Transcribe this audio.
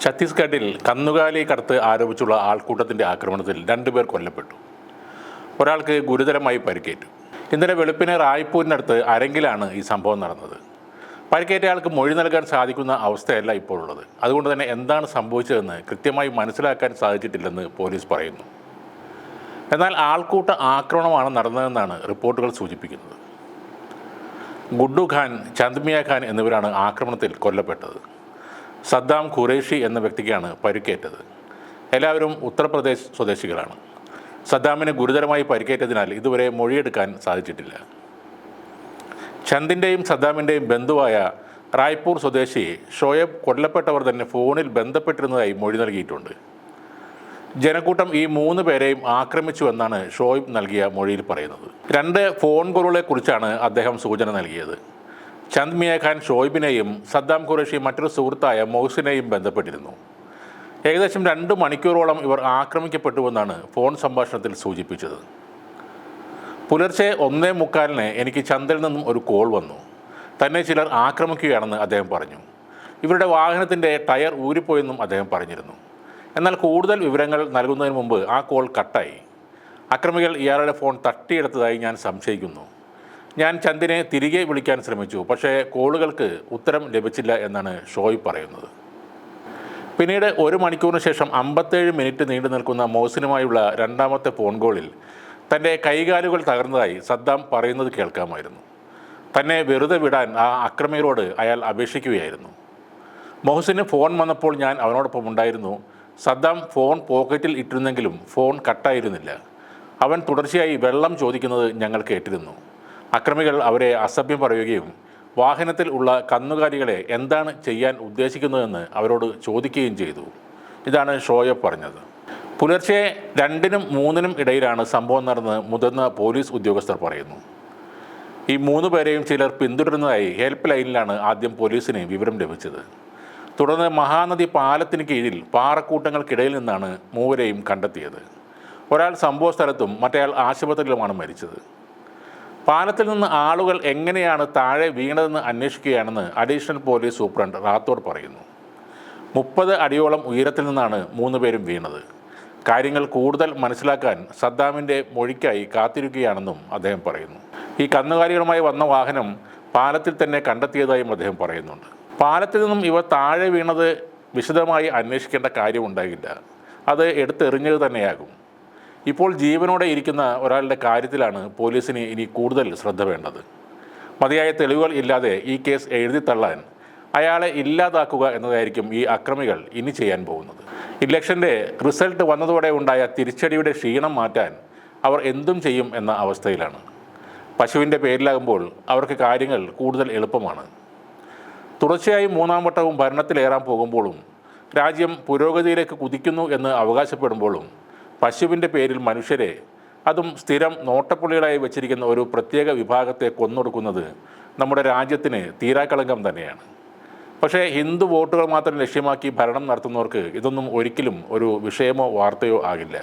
ഛത്തീസ്ഗഡിൽ കന്നുകാലി കടത്ത് ആരോപിച്ചുള്ള ആൾക്കൂട്ടത്തിന്റെ ആക്രമണത്തിൽ രണ്ടുപേർ കൊല്ലപ്പെട്ടു. ഒരാൾക്ക് ഗുരുതരമായി പരിക്കേറ്റു. ഇന്നലെ വെളുപ്പിന് റായ്പൂരിനടുത്ത് അരങ്കിലാണ് ഈ സംഭവം നടന്നത്. പരിക്കേറ്റയാൾക്ക് മൊഴി നൽകാൻ സാധിക്കുന്ന അവസ്ഥയല്ല ഇപ്പോഴുള്ളത്. അതുകൊണ്ട് തന്നെ എന്താണ് സംഭവിച്ചതെന്ന് കൃത്യമായി മനസ്സിലാക്കാൻ സാധിച്ചിട്ടില്ലെന്ന് പോലീസ് പറയുന്നു. എന്നാൽ ആൾക്കൂട്ട ആക്രമണമാണ് നടന്നതെന്നാണ് റിപ്പോർട്ടുകൾ സൂചിപ്പിക്കുന്നത്. ഗുഡു ഖാൻ ചന്ദ്മിയ ഖാൻ എന്നിവരാണ് ആക്രമണത്തിൽ കൊല്ലപ്പെട്ടത്. സദ്ദാം ഖുറേഷി എന്ന വ്യക്തിക്കാണ് പരിക്കേറ്റത്. എല്ലാവരും ഉത്തർപ്രദേശ് സ്വദേശികളാണ്. സദ്ദാമിന് ഗുരുതരമായി പരിക്കേറ്റതിനാൽ ഇതുവരെ മൊഴിയെടുക്കാൻ സാധിച്ചിട്ടില്ല. ചന്ദിന്റെയും സദ്ദാമിന്റെയും ബന്ധുവായ റായ്പൂർ സ്വദേശി ഷോയബ് കൊല്ലപ്പെട്ടവർ തന്നെ ഫോണിൽ ബന്ധപ്പെട്ടിരുന്നതായി മൊഴി നൽകിയിട്ടുണ്ട്. ജനക്കൂട്ടം ഈ മൂന്ന് പേരെയും ആക്രമിച്ചു എന്നാണ് ഷോയിബ് നൽകിയ മൊഴിയിൽ പറയുന്നത്. രണ്ട് ഫോൺ കോളുകളെക്കുറിച്ചാണ് അദ്ദേഹം സൂചന നൽകിയത്. ചന്ദ് മിയ ഖാൻ ഷോയിബിനെയും സദ്ദാം ഖുറേഷി മറ്റൊരു സുഹൃത്തായ മൊഹ്സിനെയും ബന്ധപ്പെട്ടിരുന്നു. ഏകദേശം രണ്ട് മണിക്കൂറോളം ഇവർ ആക്രമിക്കപ്പെട്ടുവെന്നാണ് ഫോൺ സംഭാഷണത്തിൽ സൂചിപ്പിച്ചത്. പുലർച്ചെ ഒന്നേ മുക്കാലിന് എനിക്ക് ചന്ദിൽ നിന്നും ഒരു കോൾ വന്നു. തന്നെ ചിലർ ആക്രമിക്കുകയാണെന്ന് അദ്ദേഹം പറഞ്ഞു. ഇവരുടെ വാഹനത്തിന്റെ ടയർ ഊരിപ്പോയെന്നും അദ്ദേഹം പറഞ്ഞിരുന്നു. എന്നാൽ കൂടുതൽ വിവരങ്ങൾ നൽകുന്നതിന് മുമ്പ് ആ കോൾ കട്ടായി. അക്രമികൾ ഇയാളുടെ ഫോൺ തട്ടിയെടുത്തതായി ഞാൻ സംശയിക്കുന്നു. ഞാൻ ചന്ദിനെ തിരികെ വിളിക്കാൻ ശ്രമിച്ചു. പക്ഷേ കോളുകൾക്ക് ഉത്തരം ലഭിച്ചില്ല എന്നാണ് ഷോയ് പറയുന്നത്. പിന്നീട് ഒരു മണിക്കൂറിന് ശേഷം അമ്പത്തേഴ് മിനിറ്റ് നീണ്ടു നിൽക്കുന്ന മോസിനുമായുള്ള രണ്ടാമത്തെ ഫോൺ കോളിൽ തന്റെ കൈകാലുകൾ തകർന്നതായി സദ്ദാം പറയുന്നത് കേൾക്കാമായിരുന്നു. തന്നെ വെറുതെ വിടാൻ ആ അക്രമികളോട് അയാൾ അപേക്ഷിക്കുകയായിരുന്നു. മൊഹസിന് ഫോൺ വന്നപ്പോൾ ഞാൻ അവനോടൊപ്പം ഉണ്ടായിരുന്നു. സദ്ദാം ഫോൺ പോക്കറ്റിൽ ഇട്ടിരുന്നെങ്കിലും ഫോൺ കട്ടായിരുന്നില്ല. അവൻ തുടർച്ചയായി വെള്ളം ചോദിക്കുന്നത് ഞങ്ങൾ കേട്ടിരുന്നു. അക്രമികൾ അവരെ അസഭ്യം പറയുകയും വാഹനത്തിൽ ഉള്ള കന്നുകാലികളെ എന്താണ് ചെയ്യാൻ ഉദ്ദേശിക്കുന്നതെന്ന് അവരോട് ചോദിക്കുകയും ചെയ്തു. ഇതാണ് ഷോയബ് പറഞ്ഞത്. പുലർച്ചെ രണ്ടിനും മൂന്നിനും ഇടയിലാണ് സംഭവം നടന്ന് മുതിർന്ന പോലീസ് ഉദ്യോഗസ്ഥർ പറയുന്നു. ഈ മൂന്ന് പേരെയും ചിലർ പിന്തുടരുന്നതായി ഹെൽപ്പ് ലൈനിലാണ് ആദ്യം പോലീസിന് വിവരം ലഭിച്ചത്. തുടർന്ന് മഹാനദി പാലത്തിന് കീഴിൽ പാറക്കൂട്ടങ്ങൾക്കിടയിൽ നിന്നാണ് മൂവരെയും കണ്ടെത്തിയത്. ഒരാൾ സംഭവ സ്ഥലത്തും മറ്റേയാൾ ആശുപത്രിയിലുമാണ് മരിച്ചത്. പാലത്തിൽ നിന്ന് ആളുകൾ എങ്ങനെയാണ് താഴെ വീണതെന്ന് അന്വേഷിക്കുകയാണെന്ന് അഡീഷണൽ പോലീസ് സൂപ്രണ്ട് റാത്തോഡ് പറയുന്നു. മുപ്പത് അടിയോളം ഉയരത്തിൽ നിന്നാണ് മൂന്ന് പേരും വീണത്. കാര്യങ്ങൾ കൂടുതൽ മനസ്സിലാക്കാൻ സദ്ദാമിന്റെ മൊഴിക്കായി കാത്തിരിക്കുകയാണെന്നും അദ്ദേഹം പറയുന്നു. ഈ കന്നുകാലികളുമായി വന്ന വാഹനം പാലത്തിൽ തന്നെ കണ്ടെത്തിയതായും അദ്ദേഹം പറയുന്നുണ്ട്. പാലത്തിൽ നിന്നും ഇവ താഴെ വീണത് വിശദമായി അന്വേഷിക്കേണ്ട കാര്യമുണ്ടാകില്ല അത് എടുത്തെറിഞ്ഞത് തന്നെയാകും. ഇപ്പോൾ ജീവനോടെ ഇരിക്കുന്ന ഒരാളുടെ കാര്യത്തിലാണ് പോലീസിന് ഇനി കൂടുതൽ ശ്രദ്ധ വേണ്ടത്. മതിയായ തെളിവുകൾ ഇല്ലാതെ ഈ കേസ് എഴുതിത്തള്ളാൻ അയാളെ ഇല്ലാതാക്കുക എന്നതായിരിക്കും ഈ അക്രമികൾ ഇനി ചെയ്യാൻ പോകുന്നത്. ഇലക്ഷന്റെ റിസൾട്ട് വന്നതോടെ ഉണ്ടായ തിരിച്ചടിയുടെ ക്ഷീണം മാറ്റാൻ അവർ എന്തും ചെയ്യും എന്ന അവസ്ഥയിലാണ്. പശുവിന്റെ പേരിലാകുമ്പോൾ അവർക്ക് കാര്യങ്ങൾ കൂടുതൽ എളുപ്പമാണ്. തുടർച്ചയായി മൂന്നാം വട്ടവും ഭരണത്തിലേറാൻ പോകുമ്പോഴും രാജ്യം പുരോഗതിയിലേക്ക് കുതിക്കുന്നു എന്ന് അവകാശപ്പെടുമ്പോഴും പശുവിന്റെ പേരിൽ മനുഷ്യരെ അതും സ്ഥിരം നോട്ടപ്പുള്ളികളായി വെച്ചിരിക്കുന്ന ഒരു പ്രത്യേക വിഭാഗത്തെ കൊന്നൊടുക്കുന്നത് നമ്മുടെ രാജ്യത്തിന് തീരാക്കളങ്കം തന്നെയാണ്. പക്ഷേ ഹിന്ദു വോട്ടുകൾ മാത്രം ലക്ഷ്യമാക്കി ഭരണം നടത്തുന്നവർക്ക് ഇതൊന്നും ഒരിക്കലും ഒരു വിഷയമോ വാർത്തയോ ആകില്ല.